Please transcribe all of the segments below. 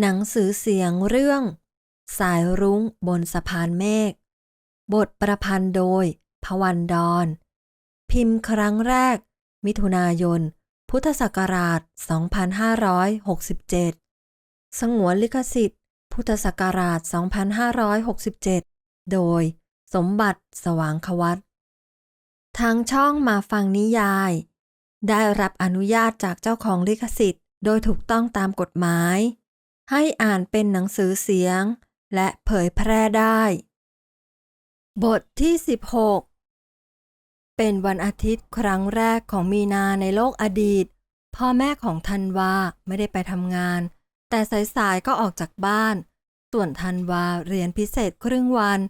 หนังสือเสียงเรื่อง สายรุ้งบนสะพานเมฆ บทประพันธ์โดย พวันดอนพิมพ์ครั้งแรก มิถุนายน พุทธศักราช 2567 สงวนลิขสิทธิ์ พุทธศักราช 2567 โดย สมบัติสว่างควัตทางช่องมาฟังนิยาย ได้รับอนุญาตจากเจ้าของลิขสิทธิ์ โดยถูกต้องตามกฎหมาย ให้อ่านเป็นหนังสือเสียง และเผยแพร่ได้ บทที่ 16 เป็นวันอาทิตย์ครั้งแรกของมีนาในโลกอดีต พ่อแม่ของธันวาไม่ได้ไปทำงาน แต่สายๆก็ออกจากบ้าน ส่วนธันวาเรียนพิเศษครึ่งวัน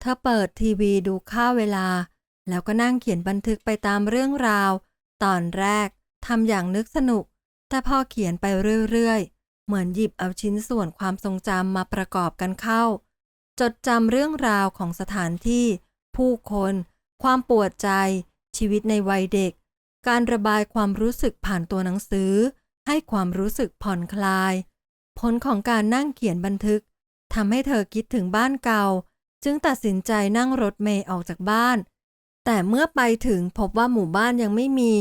เธอเปิดทีวีดูค่าเวลา แล้วก็นั่งเขียนบันทึกไปตามเรื่องราว ตอนแรกทำอย่างนึกสนุก แต่พอเขียนไปเรื่อยๆ เหมือนหยิบเอาชิ้นส่วนความทรงจำมาประกอบกันเข้า จดจำเรื่องราวของสถานที่ ผู้คน ความปวดใจ ชีวิตในวัยเด็ก การระบายความรู้สึกผ่านตัวหนังสือ ให้ความรู้สึกผ่อนคลาย ผลของการนั่งเขียนบันทึกทำให้เธอคิดถึงบ้านเก่า จึงตัดสินใจนั่งรถเมย์ออกจากบ้าน แต่เมื่อไปถึงพบว่าหมู่บ้านยังไม่มี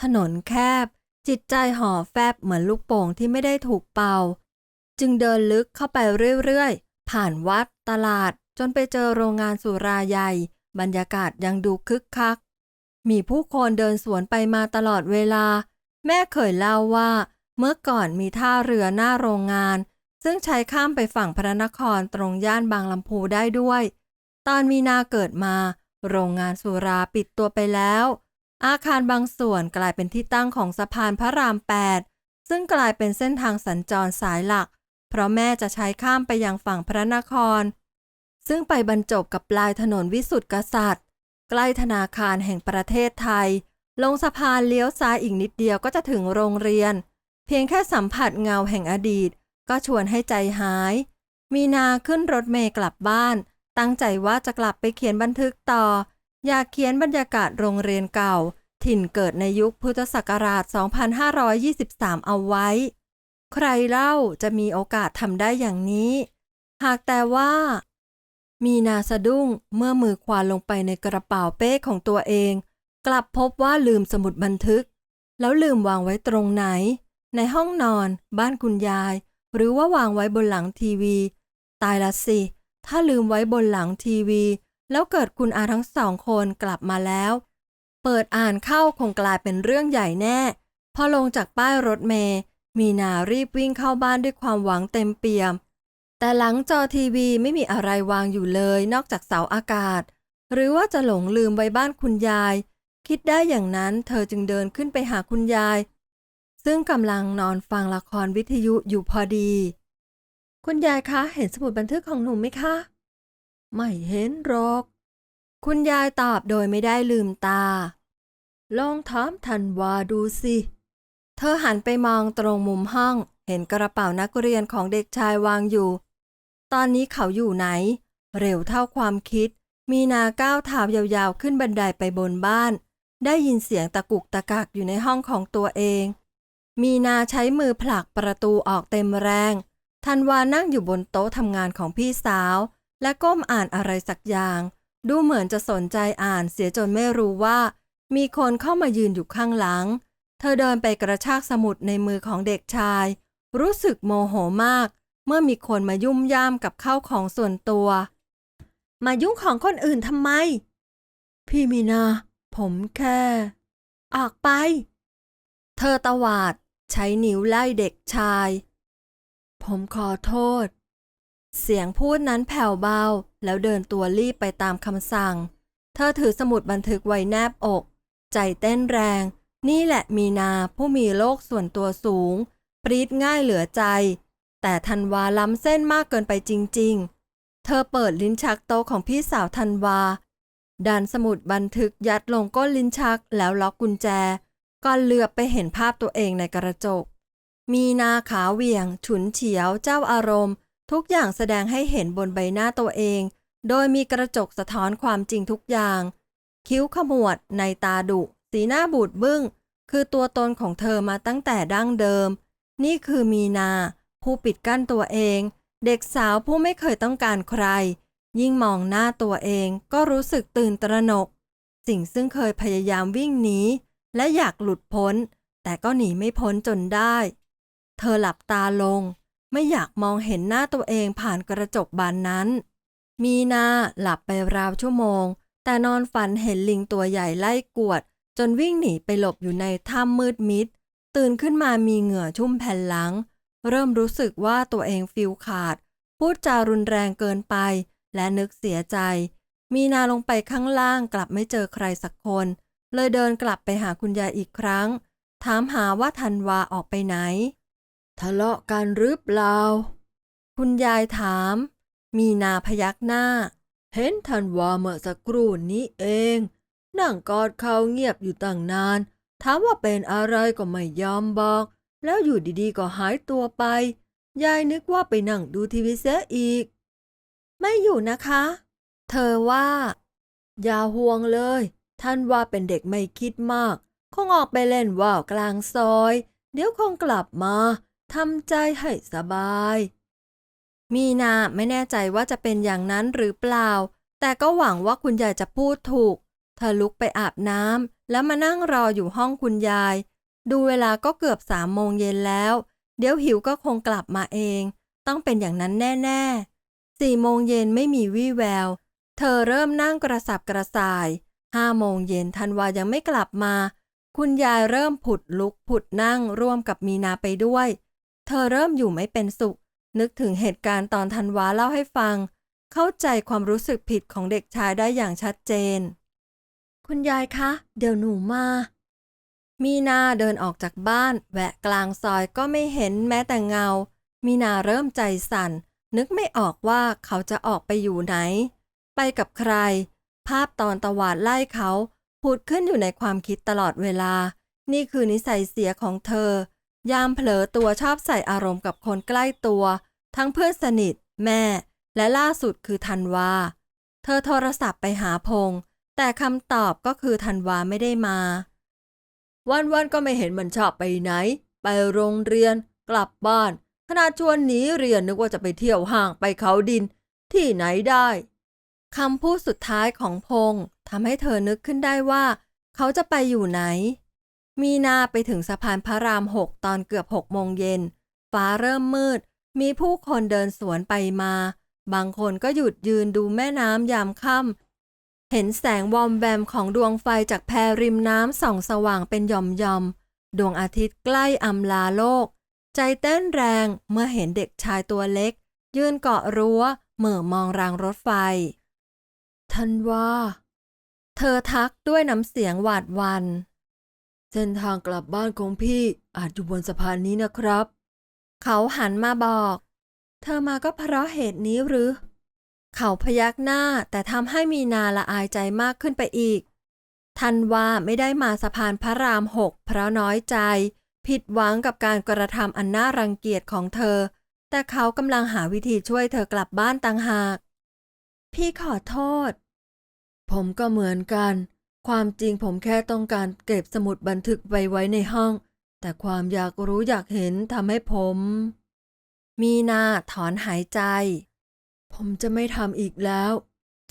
ถนนแคบ จิตใจห่อแฟบเหมือนลูกโป่งที่ไม่ได้ถูกเป่า จึงเดินลึกเข้าไปเรื่อยๆ ผ่านวัดตลาดจนไปเจอโรงงานสุราใหญ่ บรรยากาศยังดูคึกคัก มีผู้คนเดินสวนไปมาตลอดเวลา แม่เคยเล่าว่า เมื่อก่อนมีท่าเรือหน้าโรงงาน ซึ่งใช้ข้ามไปฝั่งพระนครตรงย่านบางลำพูได้ด้วย ตอนมีนาเกิดมา โรงงานสุราปิดตัวไปแล้ว อาคารบางส่วนกลายเป็นที่ตั้งของสะพานพระราม 8 ซึ่งกลายเป็นเส้นทางสัญจรสายหลัก เพราะแม่จะใช้ข้ามไปยังฝั่งพระนคร ซึ่งไปบรรจบกับปลายถนนวิสุทธิกษัตริย์ ใกล้ธนาคารแห่งประเทศไทย ลงสะพานเลี้ยวซ้ายอีกนิดเดียวก็จะถึงโรงเรียน เพียงแค่สัมผัสเงาแห่งอดีต ก็ชวนให้ใจหาย มีนาขึ้นรถเมล์กลับบ้าน ตั้งใจว่าจะกลับไปเขียนบันทึกต่อ อยากเขียนบรรยากาศโรงเรียนเก่า ถิ่นเกิดในยุคพุทธศักราช 2523 เอาไว้ ใครเล่าจะมีโอกาสทำได้อย่างนี้ หากแต่ว่า มีนาสะดุ้งเมื่อมือควานลงไปในกระเป๋าเป้ของตัวเอง กลับพบว่าลืมสมุดบันทึก แล้วลืมวางไว้ตรงไหน ในห้องนอน บ้านคุณยาย หรือว่าวางไว้บนหลังทีวี ตายละสิ ถ้าลืมไว้บนหลังทีวี แล้วเกิดคุณอาทั้งสองคนกลับมาแล้ว เปิดอ่านเข้าคงกลายเป็นเรื่องใหญ่แน่ พอลงจากป้ายรถเมย์มีนารีบวิ่งเข้าบ้านด้วยความหวังเต็มเปี่ยม แต่หลังจอทีวีไม่มีอะไรวางอยู่เลยนอกจากเสาอากาศ หรือว่าจะหลงลืมไว้บ้านคุณยาย คิดได้อย่างนั้นเธอจึงเดินขึ้นไปหาคุณยาย ซึ่งกำลังนอนฟังละครวิทยุอยู่พอดี คุณยายคะ เห็นสมุดบันทึกของหนูไหมคะ ไม่เห็นหรอก คุณยายตอบโดยไม่ได้ลืมตา ลองถามทันวาดูสิ เธอหันไปมองตรงมุมห้อง เห็นกระเป๋านักเรียนของเด็กชายวางอยู่ ตอนนี้เขาอยู่ไหน เร็วเท่าความคิด มีนาก้าวเท้ายาวๆขึ้นบันไดไปบนบ้าน ได้ยินเสียงตะกุกตะกักอยู่ในห้องของตัวเอง มีนาใช้มือผลักประตูออกเต็มแรง ทันวานั่งอยู่บนโต๊ะทำงานของพี่สาว และก้มอ่านอะไรสักอย่าง ดูเหมือนจะสนใจอ่านเสียจนไม่รู้ว่า มีคนเข้ามายืนอยู่ข้างหลัง เธอเดินไปกระชากสมุดในมือของเด็กชาย รู้สึกโมโหมาก เมื่อมีคนมายุ่มย่ามกับข้าวของส่วนตัว มายุ่งของคนอื่นทำไม พี่มีนา ผมแค่ ออกไป เธอตวาดใช้นิ้วไล่เด็กชาย ผมขอโทษ เสียงพูดนั้นแผ่วเบา แล้วเดินตัวรีบไปตามคำสั่ง เธอถือสมุดบันทึกไว้แนบอก ใจเต้นแรง นี่แหละมีนาผู้มีโลกส่วนตัวสูง ปรีดง่ายเหลือใจ แต่ธันวาล้ำเส้นมากเกินไปจริง ๆ เธอเปิดลิ้นชักโตของพี่สาวธันวา ดันสมุดบันทึกยัดลงก้นลิ้นชักแล้วล็อกกุญแจก่อนเหลือบไปเห็นภาพตัวเองในกระจก มีนาขาเหวี่ยง ฉุนเฉียว เจ้าอารมณ์ ทุกอย่างแสดงให้เห็นบนใบหน้าตัวเอง โดยมีกระจกสะท้อนความจริงทุกอย่าง คิ้วขมวด ในตาดุ สีหน้าบูดบึ้ง คือตัวตนของเธอมาตั้งแต่ดั้งเดิม นี่คือมีนา ผู้ปิดกั้นตัวเอง เด็กสาวผู้ไม่เคยต้องการใคร ยิ่งมองหน้าตัวเองก็รู้สึกตื่นตระหนก สิ่งซึ่งเคยพยายามวิ่งหนีและอยากหลุดพ้น แต่ก็หนีไม่พ้นจนได้ เธอหลับตาลง ไม่อยากมองเห็นหน้าตัวเองผ่านกระจกบานนั้น มีนาหลับไปราวชั่วโมง แต่นอนฝันเห็นลิงตัวใหญ่ไล่กวด จนวิ่งหนีไปหลบอยู่ในถ้ำมืดมิด ตื่นขึ้นมามีเหงื่อชุ่มแผ่นหลัง เริ่มรู้สึกว่าตัวเองฟิลขาด พูดจารุนแรงเกินไป และนึกเสียใจ มีนาลงไปข้างล่างกลับไม่เจอใครสักคน เลยเดินกลับไปหาคุณยายอีกครั้ง ถามหาว่าธันวาออกไปไหน ทะเลาะกันหรือเปล่า คุณยายถาม มีนาพยักหน้า เห็นธันวาเมื่อสักครู่นี้เอง นั่งกอดเขาเงียบอยู่ตั้งนาน ถามว่าเป็นอะไรก็ไม่ยอมบอก แล้วอยู่ดีๆก็หายตัวไป ยายนึกว่าไปนั่งดูทีวีเสียอีก ไม่อยู่นะคะ เธอว่า อย่าห่วงเลย ท่านว่าเป็นเด็กไม่คิดมาก คงออกไปเล่นว่าวกลางซอย เดี๋ยวคงกลับมา ทำใจให้สบาย มีนาไม่แน่ใจว่าจะเป็นอย่างนั้นหรือเปล่า แต่ก็หวังว่าคุณยายจะพูดถูก เธอลุกไปอาบน้ำแล้วมานั่งรออยู่ห้องคุณยาย ดูเวลาก็เกือบสามโมงเย็นแล้ว เดี๋ยวหิวก็คงกลับมาเอง ต้องเป็นอย่างนั้นแน่ๆสี่โมงเย็นไม่มีวี่แวว เธอเริ่มนั่งกระสับกระส่ายห้าโมงเย็นธันวายังไม่กลับมา คุณยายเริ่มผุดลุกผุดนั่งร่วมกับมีนาไปด้วย เธอเริ่มอยู่ไม่เป็นสุข นึกถึงเหตุการณ์ตอนธันวาเล่าให้ฟัง เข้าใจความรู้สึกผิดของเด็กชายได้อย่างชัดเจน คุณยายคะ เดี๋ยวหนูมา มีนาเดินออกจากบ้าน แวะกลางซอยก็ไม่เห็นแม้แต่เงา มีนาเริ่มใจสั่น นึกไม่ออกว่าเขาจะออกไปอยู่ไหน ไปกับใคร ภาพตอนตวาดไล่เขาผุดขึ้นอยู่ในความคิดตลอดเวลา นี่คือนิสัยเสียของเธอ ยามเผลอตัวชอบใส่อารมณ์กับคนใกล้ตัว ทั้งเพื่อนสนิท แม่ และล่าสุดคือธันวา เธอโทรศัพท์ไปหาพงษ์แต่คำตอบก็คือธันวาไม่ได้มา วันๆก็ไม่เห็นมันชอบไปไหน ไปโรงเรียน กลับบ้านขนาดชวนหนีเรียนนึกว่าจะไปเที่ยวห้างไปเขาดิน ที่ไหนได้คำพูดสุดท้ายของพงษ์ทำให้เธอนึกขึ้นได้ว่า เขาจะไปอยู่ไหน มีนาไปถึงสะพานพระรามหกตอนเกือบหกโมงเย็น ฟ้าเริ่มมืด มีผู้คนเดินสวนไปมา บางคนก็หยุดยืนดูแม่น้ำยามค่ำเห็นแสงวอมแวมของดวงไฟจากแพริมน้ำส่องสว่างเป็นหย่อมๆ ดวงอาทิตย์ใกล้อำลาโลก ใจเต้นแรงเมื่อเห็นเด็กชายตัวเล็ก ยืนเกาะรั้วเหม่อมองรางรถไฟทันว่า เธอทักด้วยน้ำเสียงหวาดหวัน เส้นทางกลับบ้านของพี่อาจอยู่บนสะพานนี้นะครับ เขาหันมาบอก เธอมาก็เพราะเหตุนี้หรือ เขาพยักหน้าแต่ทำให้มีนาละอายใจมากขึ้นไปอีก ทันว่าไม่ได้มาสะพานพระรามหกเพราะน้อยใจ ผิดหวังกับการกระทำอันน่ารังเกียจของเธอ แต่เขากำลังหาวิธีช่วยเธอกลับบ้านต่างหาก พี่ขอโทษ ผมก็เหมือนกัน ความจริงผมแค่ต้องการเก็บสมุดบันทึกไว้ไว้ในห้อง แต่ความอยากรู้อยากเห็นทำให้ผม มีนาถอนหายใจ ผมจะไม่ทำอีกแล้ว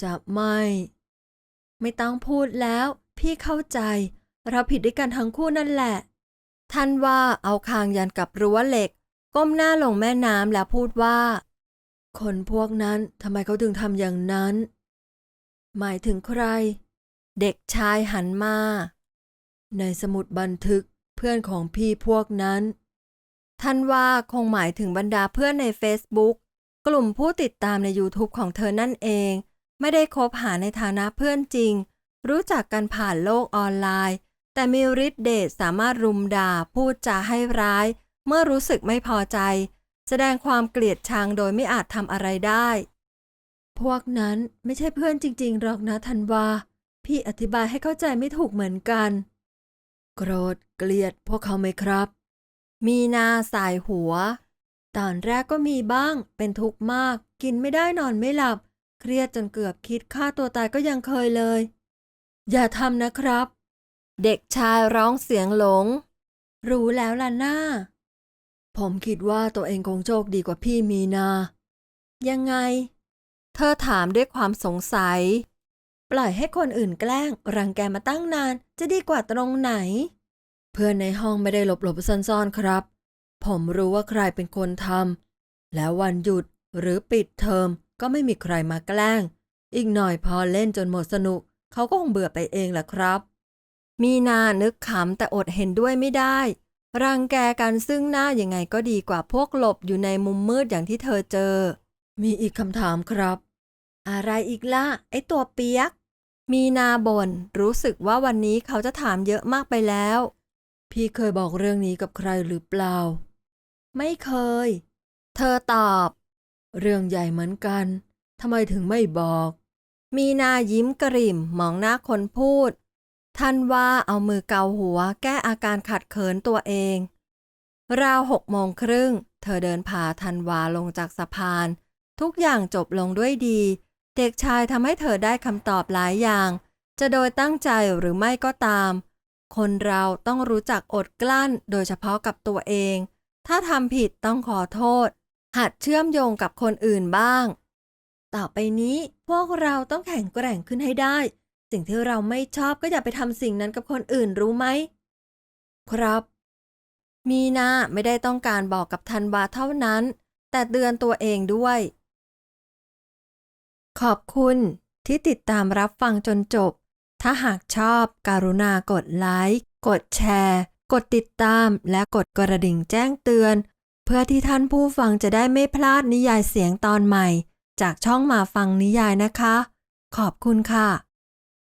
จะไม่ ไม่ต้องพูดแล้ว พี่เข้าใจ เราผิดด้วยกันทั้งคู่นั่นแหละ ท่านว่าเอาคางยันกับรั้วเหล็ก ก้มหน้าลงแม่น้ำแล้วพูดว่า คนพวกนั้นทำไมเขาถึงทำอย่างนั้น หมายถึงใคร เด็กชายหันมา ในสมุดบันทึกเพื่อนของพี่พวกนั้น ท่านว่าคงหมายถึงบรรดาเพื่อนใน Facebook กลุ่มผู้ติดตามใน YouTube ของเธอนั่นเอง ไม่ได้คบหาในฐานะเพื่อนจริง รู้จักกันผ่านโลกออนไลน์ แต่มีฤทธิ์เดชสามารถรุมด่าพูดจาให้ร้าย เมื่อรู้สึกไม่พอใจ แสดงความเกลียดชังโดยไม่อาจทำอะไรได้ พวกนั้นไม่ใช่เพื่อนจริง ๆ หรอกนะธันวา พี่อธิบายให้เข้าใจไม่ถูกเหมือนกัน โกรธเกลียดพวกเขาไหมครับ มีนาสายหัว ตอนแรกก็มีบ้าง เป็นทุกข์มาก กินไม่ได้นอนไม่หลับ เครียดจนเกือบคิดฆ่าตัวตายก็ยังเคยเลย อย่าทำนะครับ เด็กชายร้องเสียงหลง รู้แล้วล่ะหน้า ผมคิดว่าตัวเองคงโชคดีกว่าพี่มีนา ยังไง เธอถามด้วยความสงสัย ปล่อยให้คนอื่นแกล้ง รังแกมาตั้งนานจะดีกว่าตรงไหน เพื่อนในห้องไม่ได้หลบหลบซ่อนๆครับ ผมรู้ว่าใครเป็นคนทำแล้ววันหยุดหรือปิดเทอมก็ไม่มีใครมาแกล้ง อีกหน่อยพอเล่นจนหมดสนุก เขาก็คงเบื่อไปเองแหละครับ มีนานึกขำแต่อดเห็นด้วยไม่ได้ รังแกกันซึ่งหน้ายังไงก็ดีกว่าพวกหลบอยู่ในมุมมืดอย่างที่เธอเจอ มีอีกคำถามครับ อะไรอีกล่ะไอตัวเปียก มีนาบน่นรู้สึกว่าวันนี้เขาจะถามเยอะมากไปแล้ว พี่เคยบอกเรื่องนี้กับใครหรือเปล่า ไม่เคย เธอตอบ เรื่องใหญ่เหมือนกันทำไมถึงไม่บอก มีนายิ้มกริ่มมองหน้าคนพูด ท่านว่าเอามือเกาหัวแก้อาการขัดเขินตัวเอง ราวหกโมงครึ่ง เธอเดินผ่าทันวาลงจากสะพาน ทุกอย่างจบลงด้วยดี เด็กชายทำให้เธอได้คำตอบหลายอย่าง จะโดยตั้งใจหรือไม่ก็ตาม คนเราต้องรู้จักอดกลั้นโดยเฉพาะกับตัวเอง ถ้าทำผิดต้องขอโทษ หัดเชื่อมโยงกับคนอื่นบ้าง ต่อไปนี้พวกเราต้องแข็งแกร่งขึ้นให้ได้ สิ่งที่เราไม่ชอบก็อย่าไปทำสิ่งนั้นกับคนอื่นรู้ไหม ครับ มีนาไม่ได้ต้องการบอกกับธันวาเท่านั้น แต่เตือนตัวเองด้วย ขอบคุณที่ติดตามรับฟังจนจบ ถ้าหากชอบกรุณากดไลค์กดแชร์ กดติดตามและกดกระดิ่งแจ้งเตือน เพื่อที่ท่านผู้ฟังจะได้ไม่พลาดนิยายเสียงตอนใหม่ จากช่องมาฟังนิยายนะคะ ขอบคุณค่ะ